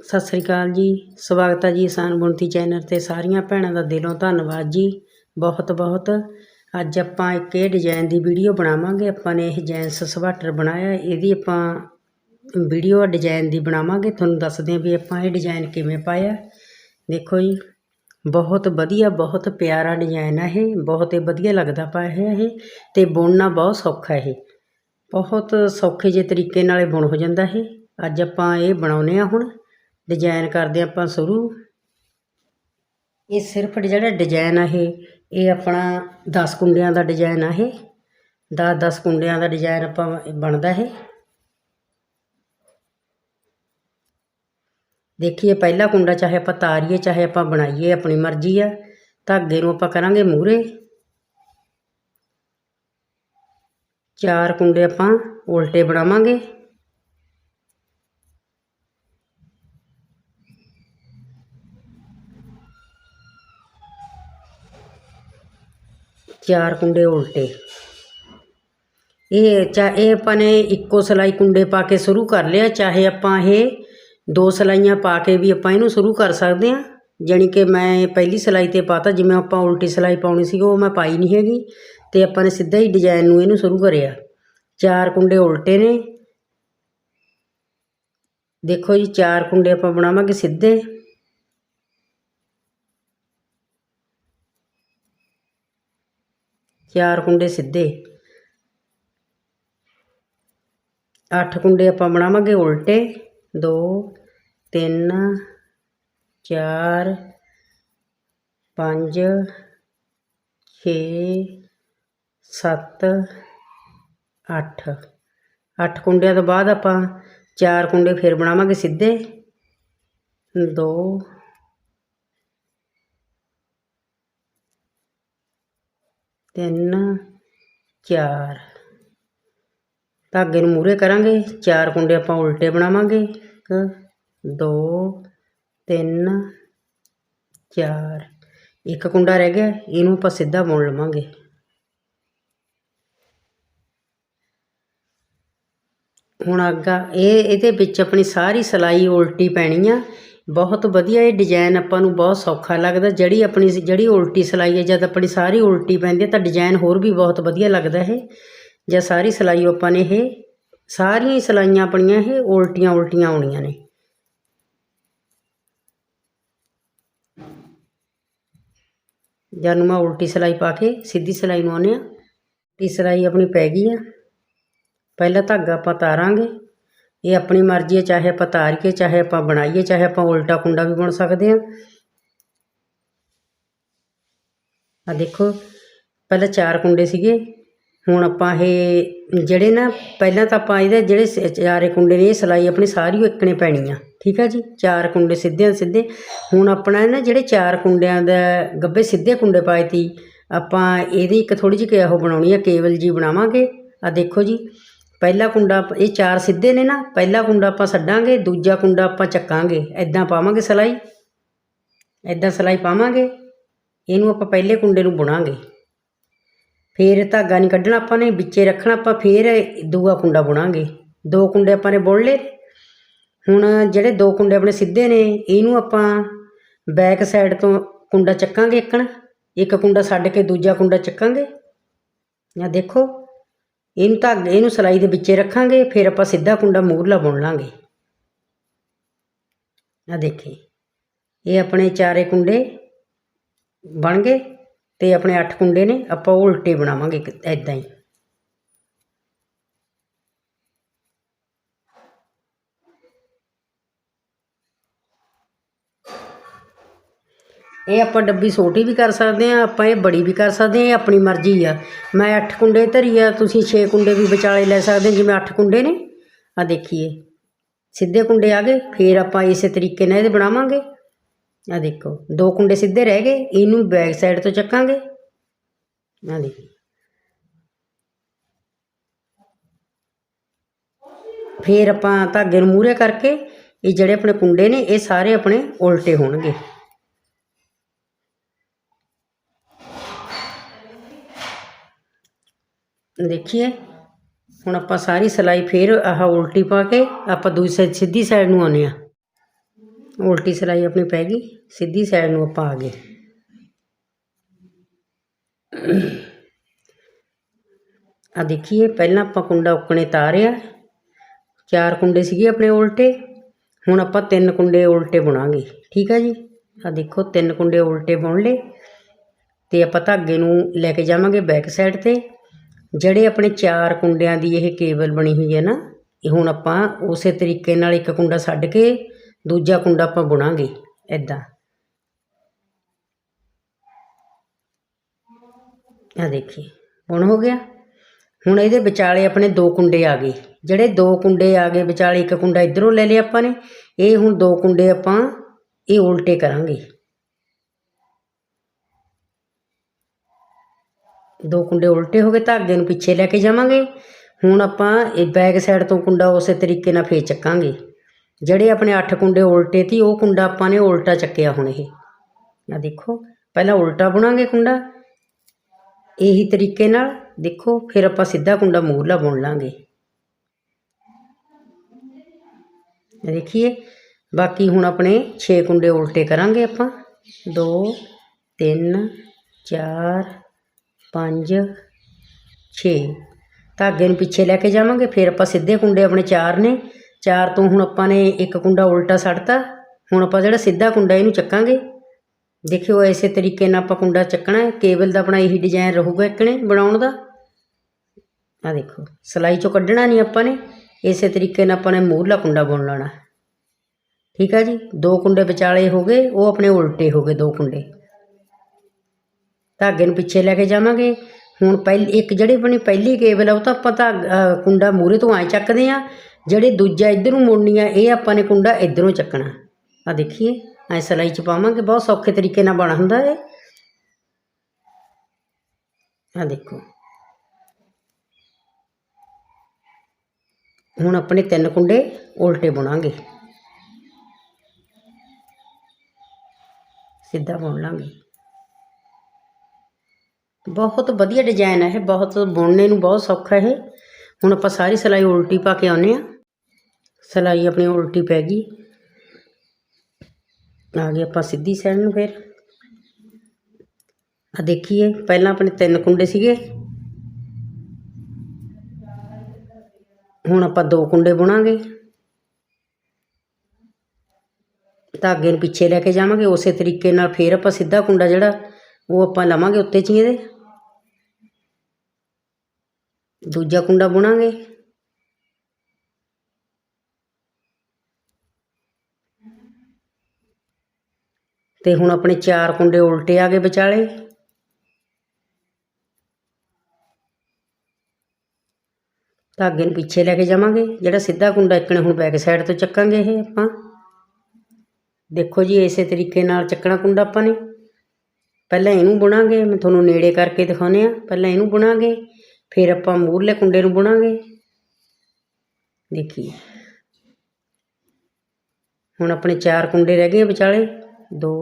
ਸਤਿ ਸ੍ਰੀ ਅਕਾਲ ਜੀ। ਸਵਾਗਤ ਹੈ ਜੀ ਆਸਾਨ ਬੁਣਤੀ ਚੈਨਲ 'ਤੇ। ਸਾਰੀਆਂ ਭੈਣਾਂ ਦਾ ਦਿਲੋਂ ਧੰਨਵਾਦ ਜੀ। ਬਹੁਤ ਬਹੁਤ। ਅੱਜ ਆਪਾਂ ਇੱਕ ਇਹ ਡਿਜ਼ਾਈਨ ਦੀ ਵੀਡੀਓ ਬਣਾਵਾਂਗੇ। ਆਪਾਂ ਨੇ ਇਹ ਜੈਂਸ ਸਵਾਟਰ ਬਣਾਇਆ। ਇਹਦੀ ਆਪਾਂ ਵੀਡੀਓ ਡਿਜ਼ਾਈਨ ਦੀ ਬਣਾਵਾਂਗੇ। ਤੁਹਾਨੂੰ ਦੱਸਦੇ ਹਾਂ ਵੀ ਆਪਾਂ ਇਹ ਡਿਜ਼ਾਈਨ ਕਿਵੇਂ ਪਾਇਆ। ਦੇਖੋ ਜੀ, ਬਹੁਤ ਵਧੀਆ, ਬਹੁਤ ਪਿਆਰਾ ਡਿਜ਼ਾਈਨ ਹੈ ਇਹ। ਬਹੁਤ ਹੀ ਵਧੀਆ ਲੱਗਦਾ ਪਾਇਆ ਇਹ ਤੇ ਬੁਣਨਾ ਬਹੁਤ ਸੌਖਾ ਇਹ। ਬਹੁਤ ਸੌਖੇ ਜਿਹੇ ਤਰੀਕੇ ਨਾਲ ਇਹ ਬੁਣ ਹੋ ਜਾਂਦਾ ਇਹ। ਅੱਜ ਆਪਾਂ ਇਹ ਬਣਾਉਨੇ ਆ ਹੁਣ। ਡਿਜ਼ਾਇਨ ਕਰਦੇ ਆਪਾਂ ਸ਼ੁਰੂ। ਇਹ ਸਿਰਫ ਜਿਹੜਾ ਡਿਜ਼ਾਈਨ ਆ ਇਹ ਇਹ ਆਪਣਾ 10 ਕੁੰਡਿਆਂ ਦਾ ਡਿਜ਼ਾਈਨ ਆ ਇਹ। 10 10 ਕੁੰਡਿਆਂ ਦਾ ਡਿਜ਼ਾਈਨ ਆਪਾਂ ਬਣਦਾ ਇਹ। ਦੇਖੀਏ ਪਹਿਲਾ ਕੁੰਡਾ ਚਾਹੇ ਆਪਾਂ ਤਾਰੀਏ, ਚਾਹੇ ਆਪਾਂ ਬਣਾਈਏ, ਆਪਣੀ ਮਰਜ਼ੀ ਆ। ਧਾਗੇ ਨੂੰ ਆਪਾਂ ਕਰਾਂਗੇ ਮੂਰੇ ਚਾਰ ਕੁੰਡੇ ਆਪਾਂ ਉਲਟੇ ਬਣਾਵਾਂਗੇ। ਚਾਰ ਕੁੰਡੇ ਉਲਟੇ। ਇਹ ਚਾ, ਇਹ ਆਪਾਂ ਨੇ ਇੱਕੋ ਸਲਾਈ ਕੁੰਡੇ ਪਾ ਕੇ ਸ਼ੁਰੂ ਕਰ ਲਿਆ, ਚਾਹੇ ਆਪਾਂ ਇਹ ਦੋ ਸਲਾਈਆਂ ਪਾ ਕੇ ਵੀ ਆਪਾਂ ਇਹਨੂੰ ਸ਼ੁਰੂ ਕਰ ਸਕਦੇ ਹਾਂ। ਜਾਣੀ ਕਿ ਮੈਂ ਪਹਿਲੀ ਸਲਾਈ ਤੇ ਪਾਤਾ, ਜਿਵੇਂ ਆਪਾਂ ਉਲਟੀ ਸਲਾਈ ਪਾਉਣੀ ਸੀ ਉਹ ਮੈਂ ਪਾਈ ਨਹੀਂ ਹੈਗੀ, ਤੇ ਆਪਾਂ ਨੇ ਸਿੱਧਾ ਹੀ ਡਿਜ਼ਾਈਨ ਨੂੰ ਇਹਨੂੰ ਸ਼ੁਰੂ ਕਰਿਆ। ਚਾਰ ਕੁੰਡੇ ਉਲਟੇ ਨੇ। ਦੇਖੋ ਜੀ, ਚਾਰ ਕੁੰਡੇ ਆਪਾਂ ਬਣਾਵਾਂਗੇ ਸਿੱਧੇ। ਚਾਰ ਕੁੰਡੇ ਸਿੱਧੇ। ਅੱਠ ਕੁੰਡੇ ਆਪਾਂ ਬਣਾਵਾਂਗੇ ਉਲਟੇ। ਦੋ, ਤਿੰਨ, ਚਾਰ, ਪੰਜ, ਛੇ, ਸੱਤ, ਅੱਠ। ਅੱਠ ਕੁੰਡਿਆਂ ਤੋਂ ਬਾਅਦ ਆਪਾਂ ਚਾਰ ਕੁੰਡੇ ਫਿਰ ਬਣਾਵਾਂਗੇ ਸਿੱਧੇ। ਦੋ ਤਿੰਨ, ਚਾਰ। ਧਾਗੇ ਨੂੰ ਮੂਰੇ ਕਰਾਂਗੇ। ਚਾਰ ਕੁੰਡੇ ਆਪਾਂ ਉਲਟੇ ਬਣਾਵਾਂਗੇ। ਇੱਕ, ਦੋ, ਤਿੰਨ, ਚਾਰ। ਇੱਕ ਕੁੰਡਾ ਰਹਿ ਗਿਆ। ਇਹਨੂੰ ਆਪਾਂ ਸਿੱਧਾ ਬੁਣ ਲਵਾਂਗੇ। ਹੁਣ ਅੱਗਾ, ਇਹ, ਇਹਦੇ ਵਿੱਚ ਆਪਣੀ ਸਾਰੀ ਸਲਾਈ ਉਲਟੀ ਪੈਣੀ ਆ। ਬਹੁਤ ਵਧੀਆ ਇਹ ਡਿਜ਼ਾਈਨ ਆਪਾਂ ਨੂੰ ਬਹੁਤ ਸੌਖਾ ਲੱਗਦਾ। ਜਿਹੜੀ ਆਪਣੀ ਜਿਹੜੀ ਉਲਟੀ ਸਿਲਾਈ ਹੈ, ਜਦ ਆਪਣੀ ਸਾਰੀ ਉਲਟੀ ਪੈਂਦੀ ਹੈ, ਤਾਂ ਡਿਜ਼ਾਈਨ ਹੋਰ ਵੀ ਬਹੁਤ ਵਧੀਆ ਲੱਗਦਾ ਇਹ। ਜਾਂ ਸਾਰੀ ਸਿਲਾਈ ਆਪਾਂ ਨੇ ਇਹ, ਸਾਰੀਆਂ ਹੀ ਸਿਲਾਈਆਂ ਆਪਣੀਆਂ ਇਹ ਉਲਟੀਆਂ ਉਲਟੀਆਂ ਆਉਣੀਆਂ ਨੇ। ਜਾਨੂੰ ਮੈਂ ਉਲਟੀ ਸਿਲਾਈ ਪਾ ਕੇ ਸਿੱਧੀ ਸਿਲਾਈ ਨੂੰ ਆਉਂਦੇ ਆ ਟੀ ਸਿਲਾਈ ਆਪਣੀ ਪੈ ਗਈ ਆ। ਪਹਿਲਾ ਧਾਗਾ ਆਪਾਂ ਤਾਰਾਂਗੇ। ਇਹ ਆਪਣੀ ਮਰਜ਼ੀ ਹੈ, ਚਾਹੇ ਆਪਾਂ ਤਾਰੀਏ, ਚਾਹੇ ਆਪਾਂ ਬਣਾਈਏ, ਚਾਹੇ ਆਪਾਂ ਉਲਟਾ ਕੁੰਡਾ ਵੀ ਬੁਣ ਸਕਦੇ ਹਾਂ। ਆ ਦੇਖੋ, ਪਹਿਲਾਂ ਚਾਰ ਕੁੰਡੇ ਸੀਗੇ, ਹੁਣ ਆਪਾਂ ਇਹ ਜਿਹੜੇ ਨਾ, ਪਹਿਲਾਂ ਤਾਂ ਆਪਾਂ ਇਹਦੇ ਜਿਹੜੇ ਸ- ਚਾਰੇ ਕੁੰਡੇ ਨੇ, ਇਹ ਸਲਾਈ ਆਪਣੀ ਸਾਰੀ ਓ ਇੱਕਣੇ ਪੈਣੀ ਆ, ਠੀਕ ਆ ਜੀ? ਚਾਰ ਕੁੰਡੇ ਸਿੱਧੇ ਸਿੱਧੇ। ਹੁਣ ਆਪਣਾ ਨਾ, ਜਿਹੜੇ ਚਾਰ ਕੁੰਡਿਆਂ ਦਾ ਗੱਬੇ ਸਿੱਧੇ ਕੁੰਡੇ ਪਾਏ ਤੀ, ਆਪਾਂ ਇਹਦੀ ਇੱਕ ਥੋੜੀ ਜਿਹੀ ਉਹ ਬਣਾਉਣੀ ਆ, ਕੇਵਲ ਜੀ ਬਣਾਵਾਂਗੇ। ਆ ਦੇਖੋ ਜੀ ਪਹਿਲਾ ਕੁੰਡਾ ਆਪਾਂ ਇਹ ਚਾਰ ਸਿੱਧੇ ਨੇ ਨਾ, ਪਹਿਲਾ ਕੁੰਡਾ ਆਪਾਂ ਛੱਡਾਂਗੇ ਦੂਜਾ ਕੁੰਡਾ ਆਪਾਂ ਚੱਕਾਂਗੇ। ਐਦਾਂ ਪਾਵਾਂਗੇ ਸਲਾਈ। ਐਦਾਂ ਸਲਾਈ ਪਾਵਾਂਗੇ। ਇਹਨੂੰ ਆਪਾਂ ਪਹਿਲੇ ਕੁੰਡੇ ਨੂੰ ਬੁਣਾਂਗੇ। ਫੇਰ ਧਾਗਾ ਨਹੀਂ ਕੱਢਣਾ ਆਪਾਂ ਨੇ, ਵਿੱਚੇ ਰੱਖਣਾ ਆਪਾਂ, ਫੇਰ ਦੂਆ ਕੁੰਡਾ ਬੁਣਾਂਗੇ। ਦੋ ਕੁੰਡੇ ਆਪਾਂ ਨੇ ਬੁਣ ਲਏ। ਹੁਣ ਜਿਹੜੇ ਦੋ ਕੁੰਡੇ ਆਪਣੇ ਸਿੱਧੇ ਨੇ, ਇਹਨੂੰ ਆਪਾਂ ਬੈਕ ਸਾਈਡ ਤੋਂ ਕੁੰਡਾ ਚੱਕਾਂਗੇ ਇੱਕਣ ਇੱਕ ਕੁੰਡਾ ਛੱਡ ਕੇ ਦੂਜਾ ਕੁੰਡਾ ਚੱਕਾਂਗੇ। ਆ ਦੇਖੋ। ਇਹਨੂੰ ਧਾਗੇ ਇਹਨੂੰ ਸਲਾਈ ਦੇ ਵਿੱਚੇ ਰੱਖਾਂਗੇ, ਫਿਰ ਆਪਾਂ ਸਿੱਧਾ ਕੁੰਡਾ ਮੂਹਰਲਾ ਬੁਣ ਲਾਂਗੇ। ਆ ਦੇਖੀ। ਇਹ ਆਪਣੇ ਚਾਰੇ ਕੁੰਡੇ ਬਣ ਗਏ ਤੇ ਆਪਣੇ ਅੱਠ ਕੁੰਡੇ ਨੇ, ਆਪਾਂ ਉਹ ਉਲਟੇ ਬਣਾਵਾਂਗੇ ਐਦਾਂ ਹੀ। ਇਹ ਆਪਾਂ ਡੱਬੀ ਛੋਟੀ ਵੀ ਕਰ ਸਕਦੇ ਆ ਆਪਾਂ ਇਹ ਬੜੀ ਵੀ ਕਰ ਸਕਦੇ ਆ ਇਹ ਆਪਣੀ ਮਰਜ਼ੀ ਆ। ਮੈਂ 8 ਕੁੰਡੇ ਧਰੀ ਆ, ਤੁਸੀਂ 6 ਕੁੰਡੇ ਵੀ ਵਿਚਾਲੇ ਲੈ ਸਕਦੇ ਜਿਵੇਂ 8 ਕੁੰਡੇ ਨੇ। ਆ ਦੇਖੀਏ। ਸਿੱਧੇ ਕੁੰਡੇ ਆ ਗਏ, ਫਿਰ ਆਪਾਂ ਇਸੇ ਤਰੀਕੇ ਨਾਲ ਇਹਦੇ ਬਣਾਵਾਂਗੇ। ਆ ਦੇਖੋ, ਦੋ ਕੁੰਡੇ ਸਿੱਧੇ ਰਹਿ ਗਏ, ਇਹਨੂੰ ਬੈਕ ਸਾਈਡ ਤੋਂ ਚੱਕਾਂਗੇ। ਆ ਦੇਖੀ ਫਿਰ ਆਪਾਂ ਧਾਗੇ ਨੂੰ ਮੂਰੇ ਕਰਕੇ, ਇਹ ਜਿਹੜੇ ਆਪਣੇ ਕੁੰਡੇ ਨੇ, ਇਹ ਸਾਰੇ ਆਪਣੇ ਉਲਟੇ ਹੋਣਗੇ। ਦੇਖੀਏ। ਹੁਣ ਆਪਾਂ ਸਾਰੀ ਸਲਾਈ ਫੇਰ ਆਹ ਉਲਟੀ ਪਾ ਕੇ ਆਪਾਂ ਦੂਜੀ ਸਾਈਡ ਸਿੱਧੀ ਸਾਈਡ ਨੂੰ ਆਉਂਦੇ ਆ ਉਲਟੀ ਸਿਲਾਈ ਆਪਣੀ ਪੈ ਗਈ, ਸਿੱਧੀ ਸਾਈਡ ਨੂੰ ਆਪਾਂ ਆ ਗਏ। ਆ ਦੇਖੀਏ, ਪਹਿਲਾਂ ਆਪਾਂ ਕੁੰਡਾ ਉੱਕਣੇ ਤਾਰਿਆ। ਚਾਰ ਕੁੰਡੇ ਸੀਗੇ ਆਪਣੇ ਉਲਟੇ। ਹੁਣ ਆਪਾਂ ਤਿੰਨ ਕੁੰਡੇ ਉਲਟੇ ਬੁਣਾਂਗੇ। ਠੀਕ ਆ ਜੀ? ਆ ਦੇਖੋ, ਤਿੰਨ ਕੁੰਡੇ ਉਲਟੇ ਬੁਣ ਲਏ। ਤੇ ਆਪਾਂ ਧਾਗੇ ਨੂੰ ਲੈ ਕੇ ਜਾਵਾਂਗੇ ਬੈਕ ਸਾਈਡ ਤੇ। ਜਿਹੜੇ ਆਪਣੇ ਚਾਰ ਕੁੰਡਿਆਂ ਦੀ ਇਹ ਕੇਬਲ ਬਣੀ ਹੋਈ ਹੈ ਨਾ, ਇਹ ਹੁਣ ਆਪਾਂ ਉਸੇ ਤਰੀਕੇ ਨਾਲ ਇੱਕ ਕੁੰਡਾ ਛੱਡ ਕੇ ਦੂਜਾ ਕੁੰਡਾ ਆਪਾਂ ਬੁਣਾਂਗੇ ਇਦਾਂ ਆ ਦੇਖੀ ਬੁਣ ਹੋ ਗਿਆ। ਹੁਣ ਇਹਦੇ ਵਿਚਾਲੇ ਆਪਣੇ ਦੋ ਕੁੰਡੇ ਆ ਗਏ। ਜਿਹੜੇ ਦੋ ਕੁੰਡੇ ਆ ਗਏ, ਵਿਚਾਲੇ ਇੱਕ ਕੁੰਡਾ ਇਧਰੋਂ ਲੈ ਲਿਆ ਆਪਾਂ ਨੇ, ਇਹ ਹੁਣ ਦੋ ਕੁੰਡੇ ਆਪਾਂ ਇਹ ਉਲਟੇ ਕਰਾਂਗੇ। ਦੋ ਕੁੰਡੇ ਉਲਟੇ ਹੋ ਗਏ ਧਾਗੇ ਨੂੰ ਪਿੱਛੇ ਲੈ ਕੇ ਜਾਵਾਂਗੇ। ਹੁਣ ਆਪਾਂ ਇਹ ਬੈਕ ਸਾਈਡ ਤੋਂ ਕੁੰਡਾ ਉਸੇ ਤਰੀਕੇ ਨਾਲ ਫੇਰ ਚੱਕਾਂਗੇ। ਜਿਹੜੇ ਆਪਣੇ 8 ਕੁੰਡੇ ਉਲਟੇ ਸੀ, ਉਹ ਕੁੰਡਾ ਆਪਾਂ ਨੇ ਉਲਟਾ ਚੱਕਿਆ ਹੁਣ ਇਹ। ਆ ਦੇਖੋ, ਪਹਿਲਾਂ ਉਲਟਾ ਬੁਣਾਂਗੇ ਕੁੰਡਾ। ਇਹੀ ਤਰੀਕੇ ਨਾਲ ਦੇਖੋ, ਫਿਰ ਆਪਾਂ ਸਿੱਧਾ ਕੁੰਡਾ ਮੂਹਰਲਾ ਬੁਣ ਲਾਂਗੇ। ਦੇਖੀਏ, ਬਾਕੀ ਹੁਣ ਆਪਣੇ 6 ਕੁੰਡੇ ਉਲਟੇ ਕਰਾਂਗੇ ਆਪਾਂ। 2 3 4 5 6 ਧਾਗੇ ਨੂੰ ਪਿੱਛੇ ਲੈ ਕੇ ਜਾਵਾਂਗੇ, ਫਿਰ ਆਪਾਂ ਸਿੱਧੇ ਕੁੰਡੇ ਆਪਣੇ ਚਾਰ ਨੇ। ਚਾਰ ਤੋਂ ਹੁਣ ਆਪਾਂ ਨੇ ਇੱਕ ਕੁੰਡਾ ਉਲਟਾ ਛੱਡਤਾ ਹੁਣ ਆਪਾਂ ਜਿਹੜਾ ਸਿੱਧਾ ਕੁੰਡਾ ਇਹਨੂੰ ਚੱਕਾਂਗੇ। ਦੇਖਿਓ ਇਸੇ ਤਰੀਕੇ ਨਾਲ ਆਪਾਂ ਕੁੰਡਾ ਚੱਕਣਾ ਹੈ। ਕੇਬਲ ਦਾ ਆਪਣਾ ਇਹੀ ਡਿਜ਼ਾਈਨ ਰਹੂਗਾ ਇੱਕਣੇ ਬਣਾਉਣ ਦਾ। ਆ ਦੇਖੋ, ਸਲਾਈ ਚੋਂ ਕੱਢਣਾ ਨਹੀਂ ਆਪਾਂ ਨੇ। ਇਸੇ ਤਰੀਕੇ ਨਾਲ ਆਪਾਂ ਨੇ ਮੂਹਰਲਾ ਕੁੰਡਾ ਬੁਣ ਲੈਣਾ। ਠੀਕ ਆ ਜੀ? ਦੋ ਕੁੰਡੇ ਵਿਚਾਲੇ ਹੋ ਗਏ, ਉਹ ਆਪਣੇ ਉਲਟੇ ਹੋ ਗਏ ਦੋ ਕੁੰਡੇ। ਧਾਗੇ ਨੂੰ ਪਿੱਛੇ ਲੈ ਕੇ ਜਾਵਾਂਗੇ। ਹੁਣ ਪਹਿਲੀ, ਇੱਕ ਜਿਹੜੀ ਆਪਣੀ ਪਹਿਲੀ ਕੇਬਲ ਆ, ਉਹ ਤਾਂ ਆਪਾਂ ਤਾਂ ਕੁੰਡਾ ਮੂਰੇ ਤੋਂ ਐ ਚੱਕਦੇ ਆ। ਜਿਹੜੇ ਦੂਜਾ ਇੱਧਰ ਨੂੰ ਮੋੜਨੀ ਆ ਇਹ ਆਪਾਂ ਨੇ ਕੁੰਡਾ ਇੱਧਰੋਂ ਚੱਕਣਾ। ਆ ਦੇਖੀਏ, ਐ ਸਲਾਈ ਚ ਪਾਵਾਂਗੇ। ਬਹੁਤ ਸੌਖੇ ਤਰੀਕੇ ਨਾਲ ਬਣ ਹੁੰਦਾ ਇਹ। ਆ ਦੇਖੋ। ਹੁਣ ਆਪਣੇ ਤਿੰਨ ਕੁੰਡੇ ਉਲਟੇ ਬੁਣਾਂਗੇ। ਸਿੱਧਾ ਬੁਣ ਲਾਂਗੇ। ਬਹੁਤ ਵਧੀਆ ਡਿਜ਼ਾਈਨ ਹੈ ਇਹ, ਬਹੁਤ ਬੁਣਨੇ ਨੂੰ ਬਹੁਤ ਸੌਖਾ ਹੈ ਇਹ। ਹੁਣ ਆਪਾਂ ਸਾਰੀ ਸਲਾਈ ਉਲਟੀ ਪਾ ਕੇ ਆਉਨੇ ਆ ਸਲਾਈ ਆਪਣੀ ਉਲਟੀ ਪੈ ਗਈ। ਆ ਗਏ ਆਪਾਂ ਸਿੱਧੀ ਸਾਈਡ ਨੂੰ ਫਿਰ। ਆ ਦੇਖੀਏ, ਪਹਿਲਾਂ ਆਪਣੇ ਤਿੰਨ ਕੁੰਡੇ ਸੀਗੇ। ਹੁਣ ਆਪਾਂ ਦੋ ਕੁੰਡੇ ਬੁਣਾਂਗੇ। ਧਾਗੇ ਨੂੰ ਪਿੱਛੇ ਲੈ ਕੇ ਜਾਵਾਂਗੇ। ਉਸੇ ਤਰੀਕੇ ਨਾਲ ਫਿਰ ਆਪਾਂ ਸਿੱਧਾ ਕੁੰਡਾ ਜਿਹੜਾ ਉਹ ਆਪਾਂ ਲਵਾਂਗੇ ਉੱਤੇ ਚ ਦੇ। ਦੂਜਾ ਕੁੰਡਾ ਬੁਣਾਂਗੇ। ਤੇ ਹੁਣ ਆਪਣੇ ਚਾਰ ਕੁੰਡੇ ਉਲਟੇ ਆ ਗਏ ਵਿਚਾਲੇ। ਧਾਗੇ ਨੂੰ ਪਿੱਛੇ ਲੈ ਕੇ ਜਾਵਾਂਗੇ। ਜਿਹੜਾ ਸਿੱਧਾ ਕੁੰਡਾ ਇੱਕਣੇ ਹੁਣ ਬੈਕ ਸਾਈਡ ਤੋਂ ਚੱਕਾਂਗੇ ਇਹ ਆਪਾਂ। ਦੇਖੋ ਜੀ, ਇਸੇ ਤਰੀਕੇ ਨਾਲ ਚੱਕਣਾ ਕੁੰਡਾ ਆਪਾਂ ਨੇ। ਪਹਿਲਾਂ ਇਹਨੂੰ ਬੁਣਾਂਗੇ, ਮੈਂ ਤੁਹਾਨੂੰ ਨੇੜੇ ਕਰਕੇ ਦਿਖਾਉਂਦੇ ਆ ਪਹਿਲਾਂ ਇਹਨੂੰ ਬੁਣਾਂਗੇ। ਫਿਰ ਆਪਾਂ ਮੂਹਰਲੇ ਕੁੰਡੇ ਨੂੰ ਬੁਣਾਂਗੇ। ਦੇਖੀਏ। ਹੁਣ ਆਪਣੇ ਚਾਰ ਕੁੰਡੇ ਰਹਿ ਗਏ ਵਿਚਾਲੇ। 2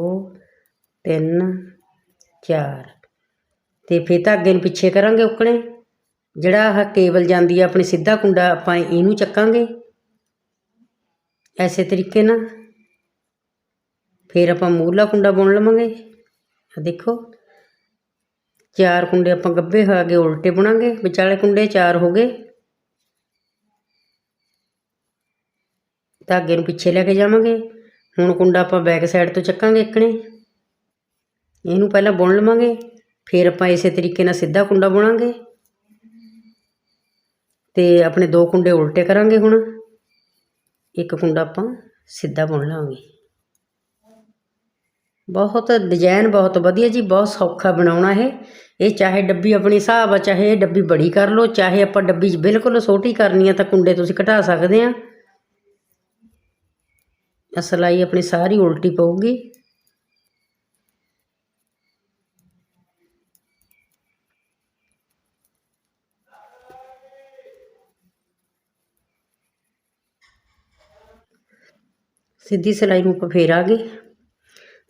3 4 ਤੇ ਫਿਰ ਧਾਗੇ ਨੂੰ ਪਿੱਛੇ ਕਰਾਂਗੇ ਉਕਣੇ। ਜਿਹੜਾ ਆਹ ਕੇਬਲ ਜਾਂਦੀ ਆ, ਆਪਣੇ ਸਿੱਧਾ ਕੁੰਡਾ ਆਪਾਂ ਇਹਨੂੰ ਚੱਕਾਂਗੇ। ਐਸੇ ਤਰੀਕੇ ਨਾਲ। ਫਿਰ ਆਪਾਂ ਮੂਹਰਲਾ ਕੁੰਡਾ ਬੁਣ ਲਵਾਂਗੇ। ਆ ਦੇਖੋ। ਚਾਰ ਕੁੰਡੇ ਆਪਾਂ ਗੱਭੇ ਖਾ ਕੇ ਉਲਟੇ ਬੁਣਾਂਗੇ ਵਿਚਾਲੇ ਕੁੰਡੇ ਚਾਰ ਹੋ ਗਏ। ਧਾਗੇ ਨੂੰ ਪਿੱਛੇ ਲੈ ਕੇ ਜਾਵਾਂਗੇ। ਹੁਣ ਕੁੰਡਾ ਆਪਾਂ ਬੈਕ ਸਾਈਡ ਤੋਂ ਚੱਕਾਂਗੇ ਇੱਕਣੇ। ਇਹਨੂੰ ਪਹਿਲਾਂ ਬੁਣ ਲਵਾਂਗੇ, ਫਿਰ ਆਪਾਂ ਇਸੇ ਤਰੀਕੇ ਨਾਲ ਸਿੱਧਾ ਕੁੰਡਾ ਬੁਣਾਂਗੇ। ਤੇ ਆਪਣੇ ਦੋ ਕੁੰਡੇ ਉਲਟੇ ਕਰਾਂਗੇ ਹੁਣ। ਇੱਕ ਕੁੰਡਾ ਆਪਾਂ ਸਿੱਧਾ ਬੁਣ ਲਾਂਗੇ ਬਹੁਤ ਡਿਜ਼ਾਈਨ ਬਹੁਤ ਵਧੀਆ ਜੀ, ਬਹੁਤ ਸੌਖਾ ਬਣਾਉਣਾ ਇਹ। ਇਹ ਚਾਹੇ ਡੱਬੀ ਆਪਣੇ ਹਿਸਾਬ ਆ, ਚਾਹੇ ਇਹ ਡੱਬੀ ਬੜੀ ਕਰ ਲਓ, ਚਾਹੇ ਆਪਾਂ ਡੱਬੀ 'ਚ ਬਿਲਕੁਲ ਛੋਟੀ ਕਰਨੀ ਆ ਤਾਂ ਕੁੰਡੇ ਤੁਸੀਂ ਘਟਾ ਸਕਦੇ ਆ। ਆ ਸਿਲਾਈ ਆਪਣੀ ਸਾਰੀ ਉਲਟੀ ਪਊਗੀ। ਸਿੱਧੀ ਸਿਲਾਈ ਨੂੰ ਆਪਾਂ ਫੇਰਾਂਗੇ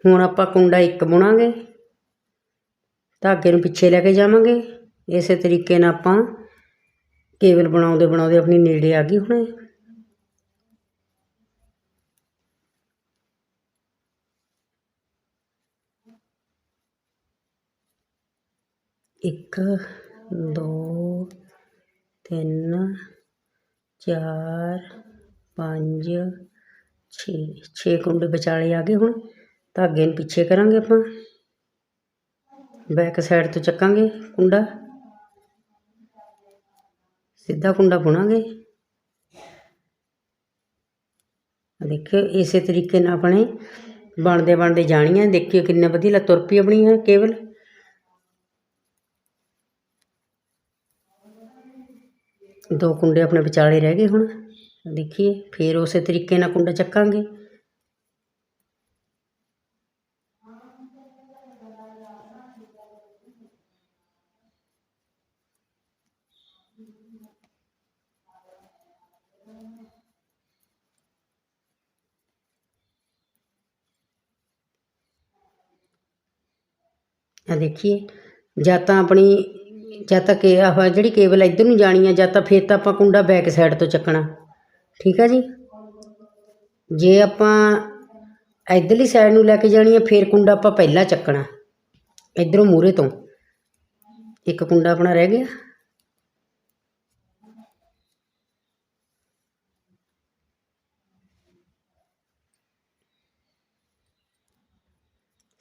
ਹੁਣ ਆਪਾਂ ਕੁੰਡਾ ਇੱਕ ਬੁਣਾਂਗੇ। ਧਾਗੇ ਨੂੰ ਪਿੱਛੇ ਲੈ ਕੇ ਜਾਵਾਂਗੇ। ਇਸੇ ਤਰੀਕੇ ਨਾਲ ਆਪਾਂ ਕੇਵਲ ਬਣਾਉਂਦੇ ਬਣਾਉਂਦੇ ਆਪਣੀ ਨੇੜੇ ਆ ਗਈ ਹੁਣ। ਇੱਕ, ਦੋ, ਤਿੰਨ, ਚਾਰ, ਪੰਜ 6 6 ਕੁੰਡੇ ਵਿਚਾਲੇ ਆ ਗਏ ਹੁਣ। ਧਾਗੇ ਨੂੰ ਪਿੱਛੇ ਕਰਾਂਗੇ ਆਪਾਂ। ਬੈਕ ਸਾਈਡ ਤੋਂ ਚੱਕਾਂਗੇ ਕੁੰਡਾ। ਸਿੱਧਾ ਕੁੰਡਾ ਬੁਣਾਂਗੇ। ਦੇਖਿਓ, ਇਸੇ ਤਰੀਕੇ ਨਾਲ ਆਪਣੇ ਬਣਦੇ ਬਣਦੇ ਜਾਣੀਆਂ। ਦੇਖਿਓ ਕਿੰਨੇ ਵਧੀਆ ਲ ਤੁਰ ਪਈ ਆਪਣੀ ਹੈ ਕੇਵਲ। ਦੋ ਕੁੰਡੇ ਆਪਣੇ ਵਿਚਾਲੇ ਰਹਿ ਗਏ ਹੁਣ। ਦੇਖੀਏ, ਫਿਰ ਉਸੇ ਤਰੀਕੇ ਨਾਲ ਕੁੰਡਾ ਚੱਕਾਂਗੇ। ਆ ਦੇਖੀਏ, ਜਾਂ ਤਾਂ ਆਪਣੀ, ਜਾਂ ਤਾਂ ਕੇ ਆਹ ਜਿਹੜੀ ਕੇਬਲ ਇੱਧਰ ਨੂੰ ਜਾਣੀ ਆ, ਜਾਂ ਤਾਂ ਫਿਰ ਤਾਂ ਆਪਾਂ ਕੁੰਡਾ ਬੈਕ ਸਾਈਡ ਤੋਂ ਚੱਕਣਾ। ਠੀਕ ਆ ਜੀ? ਜੇ ਆਪਾਂ ਇੱਧਰਲੀ ਸਾਈਡ ਨੂੰ ਲੈ ਕੇ ਜਾਣੀ ਆ, ਫਿਰ ਕੁੰਡਾ ਆਪਾਂ ਪਹਿਲਾਂ ਚੱਕਣਾ, ਇੱਧਰੋਂ ਮੂਰੇ ਤੋਂ। ਇੱਕ ਕੁੰਡਾ ਆਪਣਾ ਰਹਿ ਗਿਆ।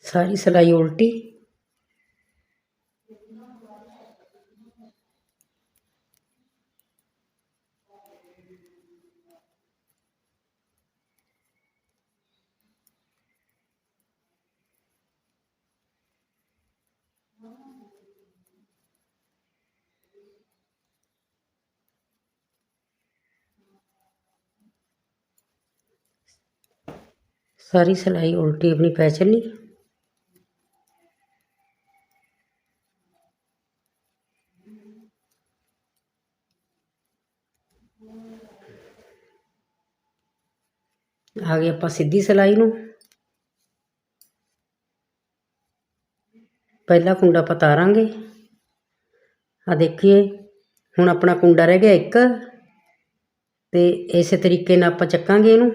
ਸਾਰੀ ਸਿਲਾਈ ਉਲਟੀ। ਸਾਰੀ ਸਿਲਾਈ ਉਲਟੀ ਆਪਣੀ ਪੈ ਚੱਲੀ ਆ। ਗਏ ਆਪਾਂ ਸਿੱਧੀ ਸਿਲਾਈ ਨੂੰ। ਪਹਿਲਾ ਕੁੰਡਾ ਆਪਾਂ ਤਾਰਾਂਗੇ। ਆ ਦੇਖੀਏ, ਹੁਣ ਆਪਣਾ ਕੁੰਡਾ ਰਹਿ ਗਿਆ ਇੱਕ। ਤੇ ਇਸੇ ਤਰੀਕੇ ਨਾਲ ਆਪਾਂ ਚੱਕਾਂਗੇ ਇਹਨੂੰ।